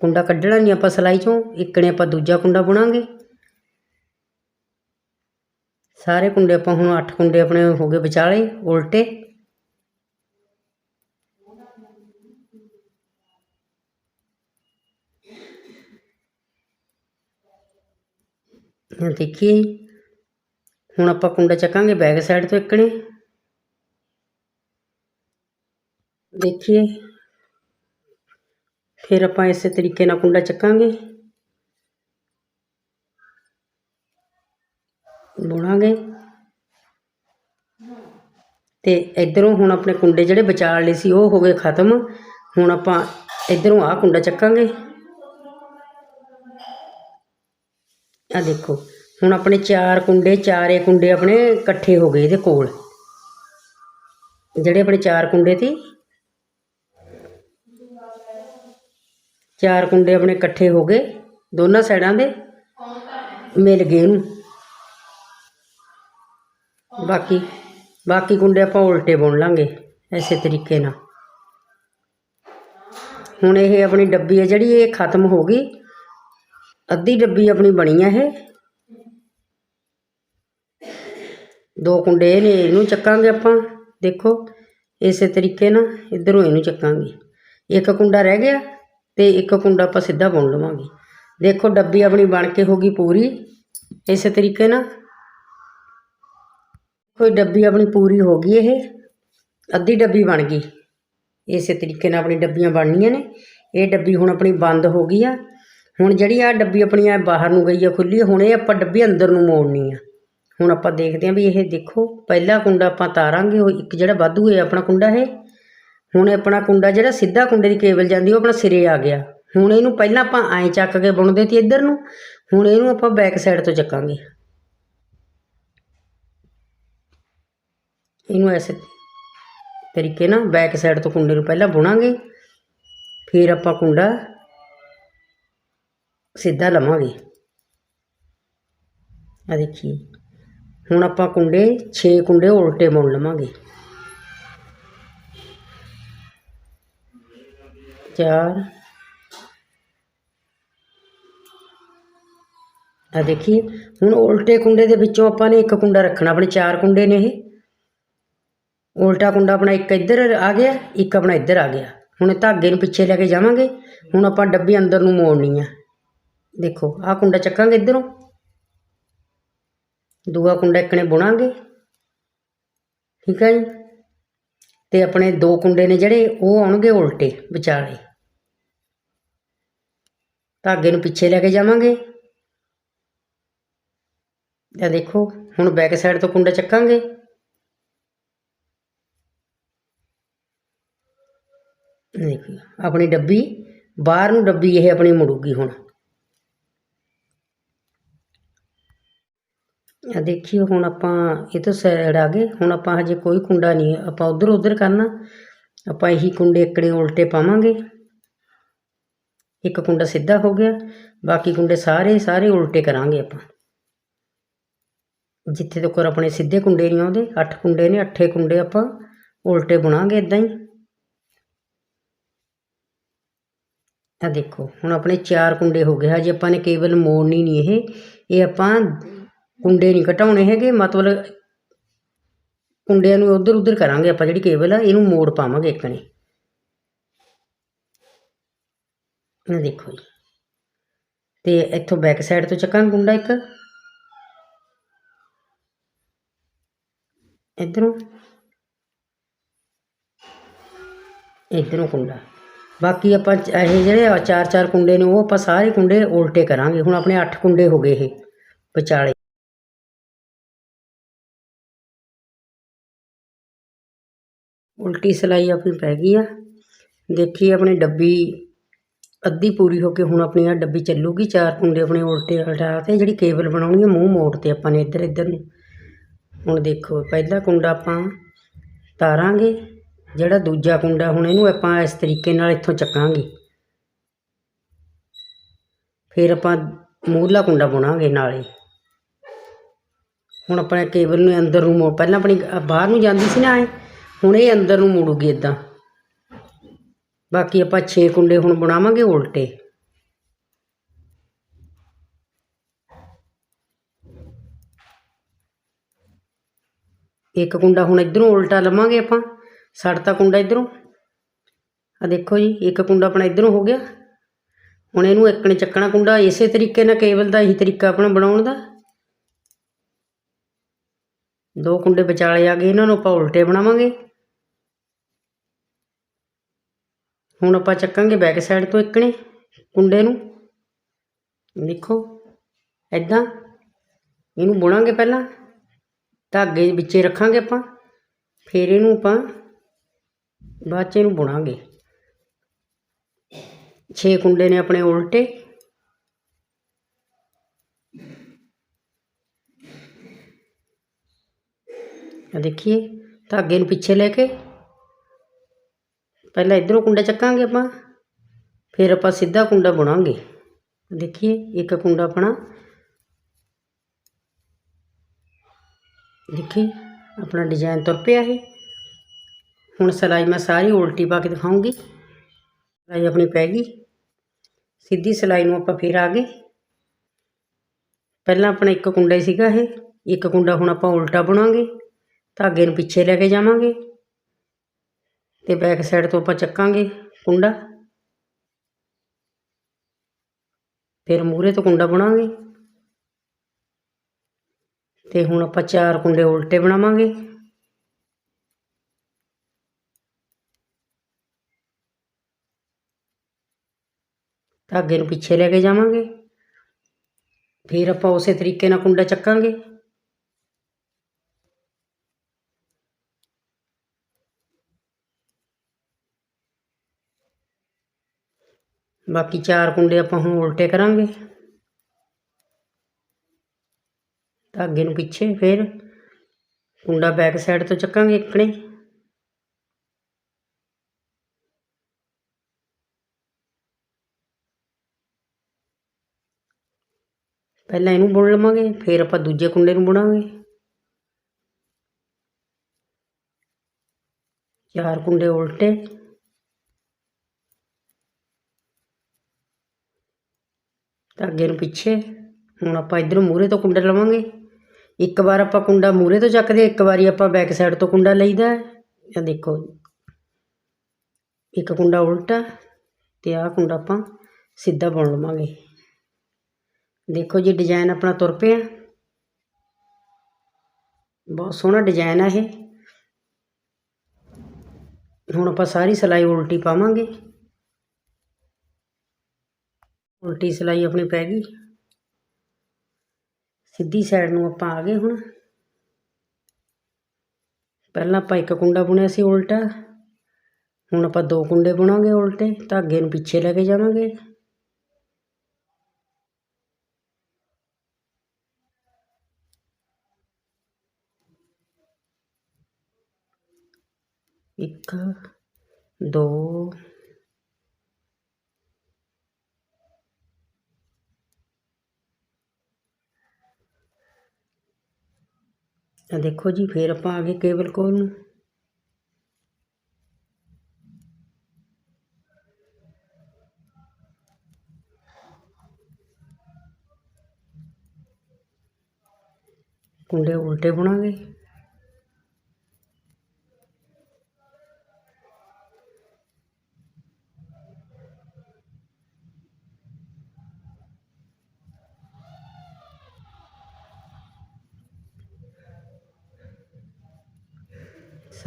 ਕੁੰਡਾ ਕੱਢਣਾ ਨਹੀਂ ਆਪਾਂ ਸਿਲਾਈ ਚੋਂ ਇੱਕਣੇ ਆਪਾਂ ਦੂਜਾ ਕੁੰਡਾ ਬੁਣਾਂਗੇ। ਸਾਰੇ ਕੁੰਡੇ ਆਪਾਂ ਹੁਣ 8 ਕੁੰਡੇ ਆਪਣੇ ਹੋ ਗਏ ਵਿਚਾਲੇ, ਉਲਟੇ। ਹੁਣ ਦੇਖੀਏ ਜੀ। ਹੁਣ ਆਪਾਂ ਕੁੰਡਾ ਚੱਕਾਂਗੇ ਬੈਕ ਸਾਈਡ ਤੋਂ ਇੱਕਣੇ ਦੇਖੀਏ। ਫਿਰ ਆਪਾਂ ਇਸੇ ਤਰੀਕੇ ਨਾਲ ਕੁੰਡਾ ਚੱਕਾਂਗੇ। ਬੁਣਾਂਗੇ ਤੇ ਇਧਰੋਂ ਹੁਣ ਆਪਣੇ ਕੁੰਡੇ ਜਿਹੜੇ ਵਿਚਾਲ ਲਏ ਸੀ, ਉਹ ਹੋ ਗਏ ਖਤਮ। ਹੁਣ ਆਪਾਂ ਇਧਰੋਂ ਆਹ ਕੁੰਡਾ ਚੱਕਾਂਗੇ। ਆ ਦੇਖੋ, ਹੁਣ ਆਪਣੇ ਚਾਰ ਕੁੰਡੇ, ਚਾਰੇ ਕੁੰਡੇ ਆਪਣੇ ਇਕੱਠੇ ਹੋ ਗਏ ਇਹਦੇ ਕੋਲ। ਜਿਹੜੇ ਆਪਣੇ ਚਾਰ ਕੁੰਡੇ ਸੀ ਚਾਰ ਕੁੰਡੇ ਆਪਣੇ ਇਕੱਠੇ ਹੋ ਗਏ, ਦੋਨਾਂ ਸਾਈਡਾਂ ਦੇ ਮਿਲ ਗਏ ਇਹਨੂੰ। ਬਾਕੀ ਬਾਕੀ ਕੁੰਡੇ ਆਪਾਂ ਉਲਟੇ ਬੁਣ ਲਾਂਗੇ ਐਸੇ ਤਰੀਕੇ ਨਾਲ। ਹੁਣ ਇਹ ਆਪਣੀ ਡੱਬੀ ਹੈ ਜਿਹੜੀ, ਇਹ ਖਤਮ ਹੋ ਗਈ। ਅੱਧੀ ਡੱਬੀ ਆਪਣੀ ਬਣੀ ਹੈ ਇਹ। ਦੋ ਕੁੰਡੇ ਇਹ ਨੇ, ਇਹਨੂੰ ਚੱਕਾਂਗੇ ਆਪਾਂ, ਦੇਖੋ। ਇਸੇ ਤਰੀਕੇ ਨਾਲ ਇਧਰੋਂ ਇਹਨੂੰ ਚੱਕਾਂਗੇ। ਇੱਕ ਕੁੰਡਾ ਰਹਿ ਗਿਆ ਤੇ ਇੱਕ ਕੁੰਡਾ ਆਪਾਂ ਸਿੱਧਾ ਬੁਣ ਲਵਾਂਗੇ। ਦੇਖੋ, ਡੱਬੀ ਆਪਣੀ ਬਣ ਕੇ ਹੋ ਗਈ ਪੂਰੀ। ਇਸੇ ਤਰੀਕੇ ਨਾਲ ਕੋਈ ਡੱਬੀ ਆਪਣੀ ਪੂਰੀ ਹੋ ਗਈ ਇਹ। ਅੱਧੀ ਡੱਬੀ ਬਣ ਗਈ। ਇਸੇ ਤਰੀਕੇ ਨਾਲ ਆਪਣੀ ਡੱਬੀਆਂ ਬਣਨੀਆਂ ਨੇ। ਇਹ ਡੱਬੀ ਹੁਣ ਆਪਣੀ ਬੰਦ ਹੋ ਗਈ ਆ। ਹੁਣ ਜਿਹੜੀ ਆ ਡੱਬੀ ਆਪਣੀ ਆ ਬਾਹਰ ਨੂੰ ਗਈ ਆ ਖੁੱਲੀ ਹੁਣ ਇਹ ਆਪਾਂ ਡੱਬੀ ਅੰਦਰ ਨੂੰ ਮੋੜਨੀ ਆ। ਹੁਣ ਆਪਾਂ ਦੇਖਦੇ ਹਾਂ ਵੀ ਇਹ ਦੇਖੋ, ਪਹਿਲਾ ਕੁੰਡਾ ਆਪਾਂ ਤਾਰਾਂਗੇ, ਉਹ ਇੱਕ ਜਿਹੜਾ ਵਾਧੂ ਹੈ ਆਪਣਾ ਕੁੰਡਾ ਇਹ। ਹੁਣ ਆਪਣਾ ਕੁੰਡਾ ਜਿਹੜਾ ਸਿੱਧਾ ਕੁੰਡੇ ਦੀ ਕੇਬਲ ਜਾਂਦੀ, ਉਹ ਆਪਣਾ ਸਿਰੇ ਆ ਗਿਆ। ਹੁਣ ਇਹਨੂੰ ਪਹਿਲਾਂ ਆਪਾਂ ਐਂ ਚੱਕ ਕੇ ਬੁਣਦੇ ਸੀ ਇੱਧਰ ਨੂੰ, ਹੁਣ ਇਹਨੂੰ ਆਪਾਂ ਬੈਕ ਸਾਈਡ ਤੋਂ ਚੱਕਾਂਗੇ। ਇਹਨੂੰ ਐਸੇ ਤਰੀਕੇ ਨਾਲ ਬੈਕ ਸਾਈਡ ਤੋਂ ਕੁੰਡੇ ਨੂੰ ਪਹਿਲਾਂ ਬੁਣਾਂਗੇ, ਫਿਰ ਆਪਾਂ ਕੁੰਡਾ ਸਿੱਧਾ ਲਵਾਂਗੇ। ਆ ਦੇਖੀਏ। ਹੁਣ ਆਪਾਂ ਕੁੰਡੇ 6 ਕੁੰਡੇ ਉਲਟੇ ਬੁਣ ਲਵਾਂਗੇ। ਚਾਰ ਆ ਦੇਖੀਏ ਹੁਣ ਉਲਟੇ ਕੁੰਡੇ ਦੇ ਵਿੱਚੋਂ ਆਪਾਂ ਨੇ ਇੱਕ ਕੁੰਡਾ ਰੱਖਣਾ, ਆਪਣੇ ਚਾਰ ਕੁੰਡੇ ਨੇ ਇਹ। ਉਲਟਾ ਕੁੰਡਾ ਆਪਣਾ ਇੱਕ ਇੱਧਰ ਆ ਗਿਆ, ਇੱਕ ਆਪਣਾ ਇੱਧਰ ਆ ਗਿਆ। ਹੁਣ ਧਾਗੇ ਨੂੰ ਪਿੱਛੇ ਲੈ ਕੇ ਜਾਵਾਂਗੇ, ਹੁਣ ਆਪਾਂ ਡੱਬੀ ਅੰਦਰ ਨੂੰ ਮੋੜਨੀ ਆ। ਦੇਖੋ, ਆਹ ਕੁੰਡਾ ਚੱਕਾਂਗੇ ਇੱਧਰੋਂ। ਦੂਆ ਕੁੰਡਾ ਇੱਕ ਨੇ ਬੁਣਾਂਗੇ। ਠੀਕ ਹੈ ਜੀ? ਤੇ ਆਪਣੇ ਦੋ ਕੁੰਡੇ ਨੇ ਜਿਹੜੇ, ਉਹ ਆਉਣਗੇ ਉਲਟੇ, ਵਿਚਾਲੇ। ਧਾਗੇ ਨੂੰ ਪਿੱਛੇ ਲੈ ਕੇ ਜਾਵਾਂਗੇ। ਇਹ ਦੇਖੋ, ਹੁਣ ਬੈਕ ਸਾਈਡ ਤੋਂ ਕੁੰਡਾ ਚੱਕਾਂਗੇ। ਦੇਖੀ, ਆਪਣੀ ਡੱਬੀ, ਬਾਹਰ ਨੂੰ ਡੱਬੀ ਇਹ ਆਪਣੀ ਮੁੜੂਗੀ ਹੁਣ। ਆ ਦੇਖੀਓ, ਹੁਣ ਆਪਾਂ ਇਹ ਤੋਂ ਸਾਈਡ ਆ ਗਏ। ਹੁਣ ਆਪਾਂ ਹਜੇ ਕੋਈ ਕੁੰਡਾ ਨਹੀਂ, ਆਪਾਂ ਉਧਰ ਉਧਰ ਕਰਨਾ। ਆਪਾਂ ਇਹੀ ਕੁੰਡੇ ਇਕੜੇ ਉਲਟੇ ਪਾਵਾਂਗੇ। ਇੱਕ ਕੁੰਡਾ ਸਿੱਧਾ ਹੋ ਗਿਆ, ਬਾਕੀ ਕੁੰਡੇ ਸਾਰੇ ਸਾਰੇ ਉਲਟੇ ਕਰਾਂਗੇ ਆਪਾਂ। ਜਿੱਥੇ ਤੱਕ ਆਪਣੇ ਸਿੱਧੇ ਕੁੰਡੇ ਨਹੀਂ ਆਉਂਦੇ 8 ਕੁੰਡੇ ਨੇ 8 ਕੁੰਡੇ ਆਪਾਂ ਉਲਟੇ ਬੁਣਾਂਗੇ ਇਦਾਂ ਹੀ। ਤਾਂ ਦੇਖੋ, ਹੁਣ ਆਪਣੇ ਚਾਰ ਕੁੰਡੇ ਹੋ ਗਏ, ਹਜੇ ਆਪਾਂ ਨੇ ਕੇਵਲ ਮੋੜਨੀ ਨਹੀਂ ਇਹ। ਇਹ ਆਪਾਂ ਕੁੰਡੇ ਨਹੀਂ ਘਟਾਉਣੇ ਹੈਗੇ, ਮਤਲਬ ਕੁੰਡਿਆਂ ਨੂੰ ਉਧਰ ਉਧਰ ਕਰਾਂਗੇ ਆਪਾਂ, ਜਿਹੜੀ ਕੇਬਲ ਆ, ਇਹਨੂੰ ਮੋੜ ਪਾਵਾਂਗੇ ਇੱਕ ਨੇ। ਇਹ ਦੇਖੋ ਜੀ। ਤੇ ਇੱਥੋਂ ਬੈਕ ਸਾਈਡ ਤੋਂ ਚੱਕਾਂਗੇ ਕੁੰਡਾ ਇੱਕ। ਇਧਰੋਂ। ਇਧਰੋਂ ਕੁੰਡਾ। ਬਾਕੀ ਆਪਾਂ ਇਹ ਜਿਹੜੇ ਚਾਰ ਚਾਰ ਕੁੰਡੇ ਨੇ, ਉਹ ਆਪਾਂ ਸਾਰੇ ਕੁੰਡੇ ਉਲਟੇ ਕਰਾਂਗੇ। ਹੁਣ ਆਪਣੇ 8 ਕੁੰਡੇ ਹੋ ਗਏ ਇਹ, ਵਿਚਾਲੇ। ਉਲਟੀ ਸਿਲਾਈ ਆਪਣੀ ਪੈ ਗਈ ਆ। ਦੇਖੀ ਆਪਣੀ ਡੱਬੀ ਅੱਧੀ ਪੂਰੀ ਹੋ ਕੇ ਹੁਣ ਆਪਣੀ ਆਹ ਡੱਬੀ ਚੱਲੂਗੀ, ਚਾਰ ਕੁੰਡੇ ਆਪਣੇ ਉਲਟੇ ਉਲਟਾ ਤੇ ਜਿਹੜੀ ਕੇਬਲ ਬਣਾਉਣੀ ਆ ਮੂੰਹ ਮੋੜ ਤੇ ਆਪਾਂ ਨੇ ਇੱਧਰ ਇੱਧਰ ਨੂੰ। ਹੁਣ ਦੇਖੋ, ਪਹਿਲਾ ਕੁੰਡਾ ਆਪਾਂ ਤਾਰਾਂਗੇ, ਜਿਹੜਾ ਦੂਜਾ ਕੁੰਡਾ ਹੁਣ ਇਹਨੂੰ ਆਪਾਂ ਇਸ ਤਰੀਕੇ ਨਾਲ ਇੱਥੋਂ ਚੱਕਾਂਗੇ। ਫਿਰ ਆਪਾਂ ਮੂਹਰਲਾ ਕੁੰਡਾ ਬੁਣਾਂਗੇ ਨਾਲੇ। ਹੁਣ ਆਪਣੇ ਕੇਬਲ ਨੂੰ ਅੰਦਰ ਨੂੰ ਮੋੜ ਪਹਿਲਾਂ ਆਪਣੀ ਬਾਹਰ ਨੂੰ ਜਾਂਦੀ ਸੀ ਨਾ ਐ ਹੁਣ ਇਹ ਅੰਦਰ ਨੂੰ ਮੁੜੂਗੀ ਇਦਾਂ ਬਾਕੀ ਆਪਾਂ 6 ਕੁੰਡੇ ਹੁਣ ਬਣਾਵਾਂਗੇ ਉਲਟੇ। ਇੱਕ ਕੁੰਡਾ ਹੁਣ ਇਧਰੋਂ ਉਲਟਾ ਲਵਾਂਗੇ ਆਪਾਂ, ਸੜਤਾ ਕੁੰਡਾ ਇਧਰੋਂ। ਆ ਦੇਖੋ ਜੀ, ਇੱਕ ਕੁੰਡਾ ਆਪਣਾ ਇਧਰੋਂ ਹੋ ਗਿਆ। ਹੁਣ ਇਹਨੂੰ ਇੱਕ ਨੇ ਚੱਕਣਾ ਕੁੰਡਾ, ਇਸੇ ਤਰੀਕੇ ਨਾਲ ਕੇਬਲ ਦਾ ਇਹੀ ਤਰੀਕਾ ਆਪਣਾ ਬਣਾਉਣ ਦਾ। ਦੋ ਕੁੰਡੇ ਵਿਚਾਲੇ ਆ ਗਏ, ਇਹਨਾਂ ਨੂੰ ਆਪਾਂ ਉਲਟੇ ਬਣਾਵਾਂਗੇ। ਹੁਣ ਆਪਾਂ ਚੱਕਾਂਗੇ ਬੈਕ ਸਾਈਡ ਤੋਂ ਇੱਕਣੇ ਕੁੰਡੇ ਨੂੰ। ਦੇਖੋ ਐਦਾਂ ਇਹਨੂੰ ਬੁਣਾਂਗੇ ਪਹਿਲਾਂ, ਧਾਗੇ ਵਿੱਚੇ ਰੱਖਾਂਗੇ ਆਪਾਂ। ਫਿਰ ਇਹਨੂੰ ਆਪਾਂ ਬਾਅਦ 'ਚ ਇਹਨੂੰ ਬੁਣਾਂਗੇ। 6 ਕੁੰਡੇ ਨੇ ਆਪਣੇ ਉਲਟੇ। ਆ ਦੇਖੀਏ, ਧਾਗੇ ਨੂੰ ਪਿੱਛੇ ਲੈ ਕੇ। ਪਹਿਲਾਂ ਇਧਰੋਂ ਕੁੰਡਾ ਚੱਕਾਂਗੇ ਆਪਾਂ, ਫਿਰ ਆਪਾਂ ਸਿੱਧਾ ਕੁੰਡਾ ਬੁਣਾਂਗੇ। ਦੇਖੀਏ, ਇੱਕ ਕੁੰਡਾ ਆਪਣਾ। ਦੇਖੀ, ਆਪਣਾ ਡਿਜ਼ਾਈਨ ਤੁਰ ਪਿਆ ਇਹ। ਹੁਣ ਸਿਲਾਈ ਮੈਂ ਸਾਰੀ ਉਲਟੀ ਪਾ ਕੇ ਦਿਖਾਉਂਗੀ। ਸਿਲਾਈ ਆਪਣੀ ਪੈ ਗਈ। ਸਿੱਧੀ ਸਿਲਾਈ ਨੂੰ ਆਪਾਂ ਫਿਰ ਆ ਗਏ। ਪਹਿਲਾਂ ਆਪਣਾ ਇੱਕ ਕੁੰਡਾ ਹੀ ਸੀਗਾ ਇਹ। ਇੱਕ ਕੁੰਡਾ ਹੁਣ ਆਪਾਂ ਉਲਟਾ ਬੁਣਾਂਗੇ। ਧਾਗੇ ਨੂੰ ਪਿੱਛੇ ਲੈ ਕੇ ਜਾਵਾਂਗੇ। ਤੇ ਬੈਕ ਸਾਈਡ ਤੋਂ ਆਪਾਂ ਚੱਕਾਂਗੇ ਕੁੰਡਾ। ਫਿਰ ਮੂਹਰੇ ਤੋਂ ਕੁੰਡਾ ਬਣਾਵਾਂਗੇ ਤੇ ਹੁਣ ਆਪਾਂ ਚਾਰ ਕੁੰਡੇ ਉਲਟੇ ਬਣਾਵਾਂਗੇ। ਧਾਗੇ ਨੂੰ ਪਿੱਛੇ ਲੈ ਕੇ ਜਾਵਾਂਗੇ। ਫਿਰ ਆਪਾਂ ਉਸੇ ਤਰੀਕੇ ਨਾਲ ਕੁੰਡਾ ਚੱਕਾਂਗੇ। ਬਾਕੀ ਚਾਰ ਕੁੰਡੇ ਆਪਾਂ ਹੁਣ ਉਲਟੇ ਕਰਾਂਗੇ। ਧਾਗੇ ਨੂੰ ਪਿੱਛੇ ਫਿਰ ਕੁੰਡਾ ਬੈਕ ਸਾਈਡ ਤੋਂ ਚੱਕਾਂਗੇ ਇੱਕਣੇ। ਪਹਿਲਾਂ ਇਹਨੂੰ ਬੁਣ ਲਵਾਂਗੇ, ਫਿਰ ਆਪਾਂ ਦੂਜੇ ਕੁੰਡੇ ਨੂੰ ਬੁਣਾਂਗੇ। ਚਾਰ ਕੁੰਡੇ ਉਲਟੇ। ਧਾਗੇ ਨੂੰ ਪਿੱਛੇ। ਹੁਣ ਆਪਾਂ ਇਧਰੋਂ ਮੂਰੇ ਤੋਂ ਕੁੰਡਾ ਲਵਾਂਗੇ। ਇੱਕ ਵਾਰ ਆਪਾਂ ਕੁੰਡਾ ਮੂਰੇ ਤੋਂ ਚੱਕਦੇ ਇੱਕ ਵਾਰੀ ਆਪਾਂ ਬੈਕ ਸਾਈਡ ਤੋਂ ਕੁੰਡਾ ਲਈਦਾ ਇਹ ਦੇਖੋ ਇੱਕ ਕੁੰਡਾ ਉਲਟਾ ਤੇ ਆਹ ਕੁੰਡਾ ਆਪਾਂ ਸਿੱਧਾ ਬੁਣ ਲਵਾਂਗੇ। ਦੇਖੋ ਜੀ ਡਿਜ਼ਾਈਨ ਆਪਣਾ ਤੁਰ ਪਿਆ। ਬਹੁਤ ਸੋਹਣਾ ਡਿਜ਼ਾਈਨ ਆ ਇਹ। ਹੁਣ ਆਪਾਂ ਸਾਰੀ ਸਿਲਾਈ ਉਲਟੀ ਪਾਵਾਂਗੇ। ਉਲਟੀ ਸਿਲਾਈ ਆਪਣੀ ਪੈ ਗਈ। ਸਿੱਧੀ ਸਾਈਡ ਨੂੰ ਆਪਾਂ ਆ ਗਏ ਹੁਣ। ਪਹਿਲਾਂ ਆਪਾਂ ਇੱਕ ਕੁੰਡਾ ਬੁਣਿਆ ਸੀ ਉਲਟਾ। ਹੁਣ ਆਪਾਂ ਦੋ ਕੁੰਡੇ ਬੁਣਾਂਗੇ ਉਲਟੇ, ਧਾਗੇ ਨੂੰ ਪਿੱਛੇ ਲੈ ਕੇ ਜਾਵਾਂਗੇ। ਇੱਕ, ਦੋ ਆ ਦੇਖੋ ਜੀ ਫੇਰ ਆਪਾਂ ਆ ਗਏ ਕੇਬਲ ਕੋਲ ਨੂੰ। ਕੁੰਡੇ ਉਲਟੇ ਬੁਣਾਂਗੇ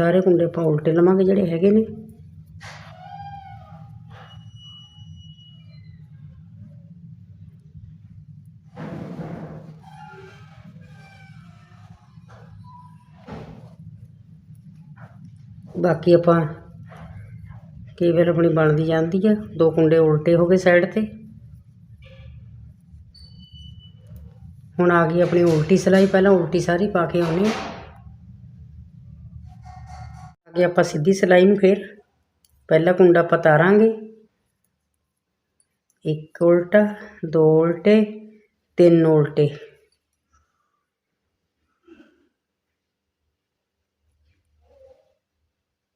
ਸਾਰੇ ਕੁੰਡੇ ਆਪਾਂ ਉਲਟੇ ਲਵਾਂਗੇ ਜਿਹੜੇ ਹੈਗੇ ਨੇ। ਬਾਕੀ ਆਪਾਂ ਕਈ ਵਾਰ ਆਪਣੀ ਬਣਦੀ ਜਾਂਦੀ ਆ, ਦੋ ਕੁੰਡੇ ਉਲਟੇ ਹੋ ਗਏ ਸਾਈਡ ਤੇ। ਹੁਣ ਆ ਗਈ ਆਪਣੀ ਉਲਟੀ ਸਿਲਾਈ, ਪਹਿਲਾਂ ਉਲਟੀ ਸਾਰੀ ਪਾ ਕੇ ਆਉਣੀ ਅੱਗੇ ਆਪਾਂ ਸਿੱਧੀ ਸਿਲਾਈ ਨੂੰ ਫੇਰ, ਪਹਿਲਾ ਕੁੰਡਾ ਆਪਾਂ ਤਾਰਾਂਗੇ। ਇੱਕ ਉਲਟਾ, ਦੋ ਉਲਟੇ, ਤਿੰਨ ਉਲਟੇ।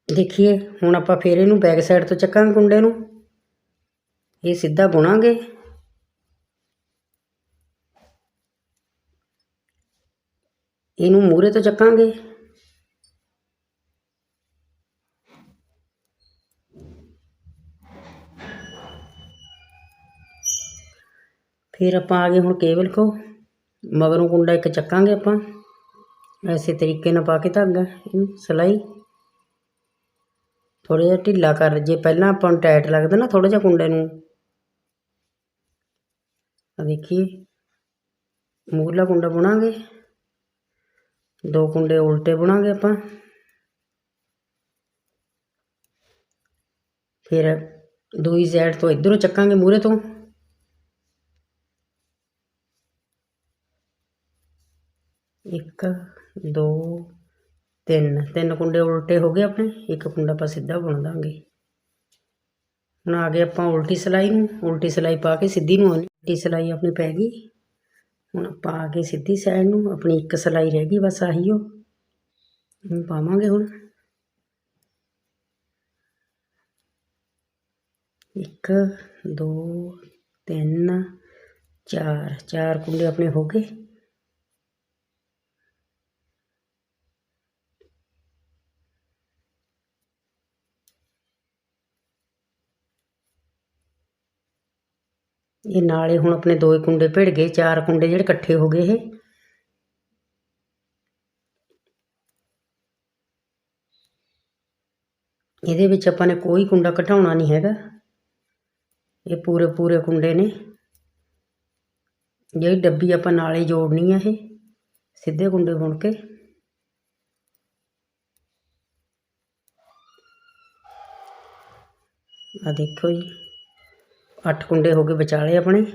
ਦੇਖੀਏ, ਹੁਣ ਆਪਾਂ ਫੇਰ ਇਹਨੂੰ ਬੈਕ ਸਾਈਡ ਤੋਂ ਚੱਕਾਂਗੇ ਕੁੰਡੇ ਨੂੰ। ਇਹ ਸਿੱਧਾ ਬੁਣਾਂਗੇ। ਇਹਨੂੰ ਮੂਰੇ ਤੋਂ ਚੱਕਾਂਗੇ। ਫਿਰ ਆਪਾਂ ਆ ਗਏ ਹੁਣ ਕੇਬਲ ਕੋ ਮਗਰੋਂ ਕੁੰਡਾ ਇੱਕ ਚੱਕਾਂਗੇ ਆਪਾਂ। ਐਸੇ ਤਰੀਕੇ ਨਾਲ ਪਾ ਕੇ ਧਾਗਾ, ਇਹਨੂੰ ਸਿਲਾਈ। ਥੋੜਾ ਜਿਹਾ ਢਿੱਲਾ ਕਰ, ਜੇ ਪਹਿਲਾਂ ਆਪਾਂ ਨੂੰ ਟਾਈਟ ਲੱਗਦਾ ਨਾ ਥੋੜਾ ਜਿਹਾ ਕੁੰਡੇ ਨੂੰ। ਆ ਦੇਖੀਏ। ਮੂਹਰਲਾ ਕੁੰਡਾ ਬੁਣਾਂਗੇ। ਦੋ ਕੁੰਡੇ ਉਲਟੇ ਬੁਣਾਂਗੇ ਆਪਾਂ। ਫਿਰ ਦੂਈ ਸਾਈਡ ਤੋਂ ਇਧਰੋਂ ਚੱਕਾਂਗੇ ਮੂਹਰੇ ਤੋਂ। ਇੱਕ, ਦੋ, ਤਿੰਨ। ਤਿੰਨ ਕੁੰਡੇ ਉਲਟੇ ਹੋ ਗਏ ਆਪਣੇ। ਇੱਕ ਕੁੰਡਾ ਆਪਾਂ ਸਿੱਧਾ ਬੁਣ ਦਾਂਗੇ। ਹੁਣ ਆ ਗਏ ਆਪਾਂ ਉਲਟੀ ਸਿਲਾਈ ਨੂੰ। ਉਲਟੀ ਸਿਲਾਈ ਪਾ ਕੇ ਸਿੱਧੀ ਨੂੰ ਆਉਣੀ। ਉਲਟੀ ਸਿਲਾਈ ਆਪਣੀ ਪੈ ਗਈ। ਹੁਣ ਆਪਾਂ ਆ ਗਏ ਸਿੱਧੀ ਸਾਈਡ ਨੂੰ। ਆਪਣੀ ਇੱਕ ਸਿਲਾਈ ਰਹਿ ਗਈ, ਬਸ ਆਹੀ ਹੁਣ ਪਾਵਾਂਗੇ ਹੁਣ। ਇੱਕ, ਦੋ, ਤਿੰਨ, ਚਾਰ। ਚਾਰ ਕੁੰਡੇ ਆਪਣੇ ਹੋ ਗਏ। ਇਹ ਨਾਲੇ ਹੁਣ ਆਪਣੇ ਦੋ ਹੀ ਕੁੰਡੇ ਭਿੜ ਗਏ, ਚਾਰ ਕੁੰਡੇ ਜਿਹੜੇ ਇਕੱਠੇ ਹੋ ਗਏ ਇਹ। ਇਹਦੇ ਵਿੱਚ ਆਪਾਂ ਨੇ ਕੋਈ ਕੁੰਡਾ ਘਟਾਉਣਾ ਨਹੀਂ ਹੈਗਾ। ਇਹ ਪੂਰੇ ਪੂਰੇ ਕੁੰਡੇ ਨੇ। ਜਿਹੜੀ ਡੱਬੀ ਆਪਾਂ ਨਾਲੇ ਜੋੜਨੀ ਆ ਇਹ, ਸਿੱਧੇ ਕੁੰਡੇ ਬੁਣ ਕੇ। ਆ ਦੇਖੋ ਜੀ। ਅੱਠ ਕੁੰਡੇ ਹੋ ਗਏ ਵਿਚਾਲੇ ਆਪਣੇ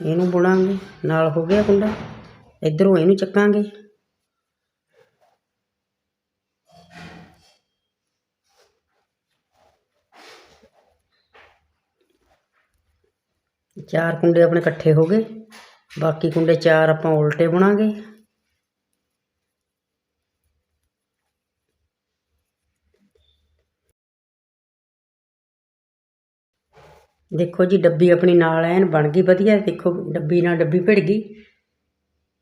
ਇਹਨੂੰ ਬੁਣਾਂਗੇ ਨਾਲ ਹੋ ਗਿਆ ਕੁੰਡਾ ਇਧਰੋਂ ਇਹਨੂੰ ਚੱਕਾਂਗੇ ਚਾਰ ਕੁੰਡੇ ਆਪਣੇ ਇਕੱਠੇ ਹੋ ਗਏ ਬਾਕੀ ਕੁੰਡੇ ਚਾਰ ਆਪਾਂ ਉਲਟੇ ਬੁਣਾਂਗੇ ਦੇਖੋ ਜੀ, ਡੱਬੀ ਆਪਣੀ ਨਾਲ ਐਨ ਬਣ ਗਈ ਵਧੀਆ, ਦੇਖੋ ਡੱਬੀ ਨਾਲ ਡੱਬੀ ਭਿੜ ਗਈ।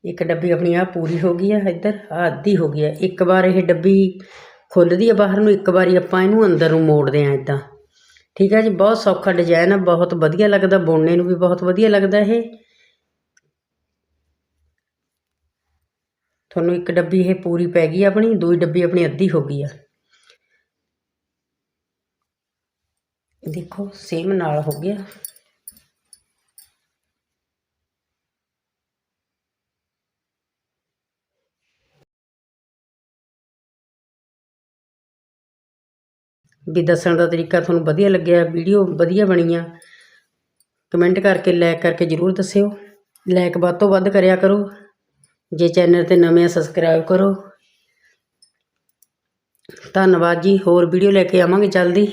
ਇੱਕ ਡੱਬੀ ਆਪਣੀ ਆ ਪੂਰੀ ਹੋ ਗਈ ਆ, ਇੱਧਰ ਆ ਅੱਧੀ ਹੋ ਗਈ ਆ। ਇੱਕ ਵਾਰ ਇਹ ਡੱਬੀ ਖੁੱਲਦੀ ਆ, ਬਾਹਰ ਨੂੰ ਇੱਕ ਵਾਰੀ ਆਪਾਂ ਇਹਨੂੰ ਅੰਦਰ ਨੂੰ ਮੋੜਦੇ ਆ ਇਦਾਂ ਠੀਕ ਹੈ ਜੀ, ਬਹੁਤ ਸੌਖਾ ਡਿਜ਼ਾਈਨ ਆ, ਬਹੁਤ ਵਧੀਆ ਲੱਗਦਾ ਬੁਣਨੇ ਨੂੰ ਵੀ ਬਹੁਤ ਵਧੀਆ ਲੱਗਦਾ ਇਹ। ਤੁਹਾਨੂੰ ਇੱਕ ਡੱਬੀ ਇਹ ਪੂਰੀ ਪੈ ਗਈ ਆਪਣੀ, ਦੂਈ ਡੱਬੀ ਆਪਣੀ ਅੱਧੀ ਹੋ ਗਈ ਆ। ਦੇਖੋ ਸੇਮ ਨਾਲ ਹੋ ਗਿਆ। ਵੀ ਦੱਸਣ ਦਾ ਤਰੀਕਾ ਤੁਹਾਨੂੰ ਵਧੀਆ ਲੱਗਿਆ ਵੀਡੀਓ ਵਧੀਆ ਬਣੀ ਆ ਕਮੈਂਟ ਕਰਕੇ ਲਾਈਕ ਕਰਕੇ ਜਰੂਰ ਦੱਸਿਓ। ਲਾਈਕ ਵੱਧ ਤੋਂ ਵੱਧ ਕਰਿਆ ਕਰੋ। ਜੇ ਚੈਨਲ ਤੇ ਨਵੇਂ ਆ ਸਬਸਕ੍ਰਾਈਬ ਕਰੋ। ਧੰਨਵਾਦ ਜੀ, ਹੋਰ ਵੀਡੀਓ ਲੈ ਕੇ ਆਵਾਂਗੇ ਜਲਦੀ।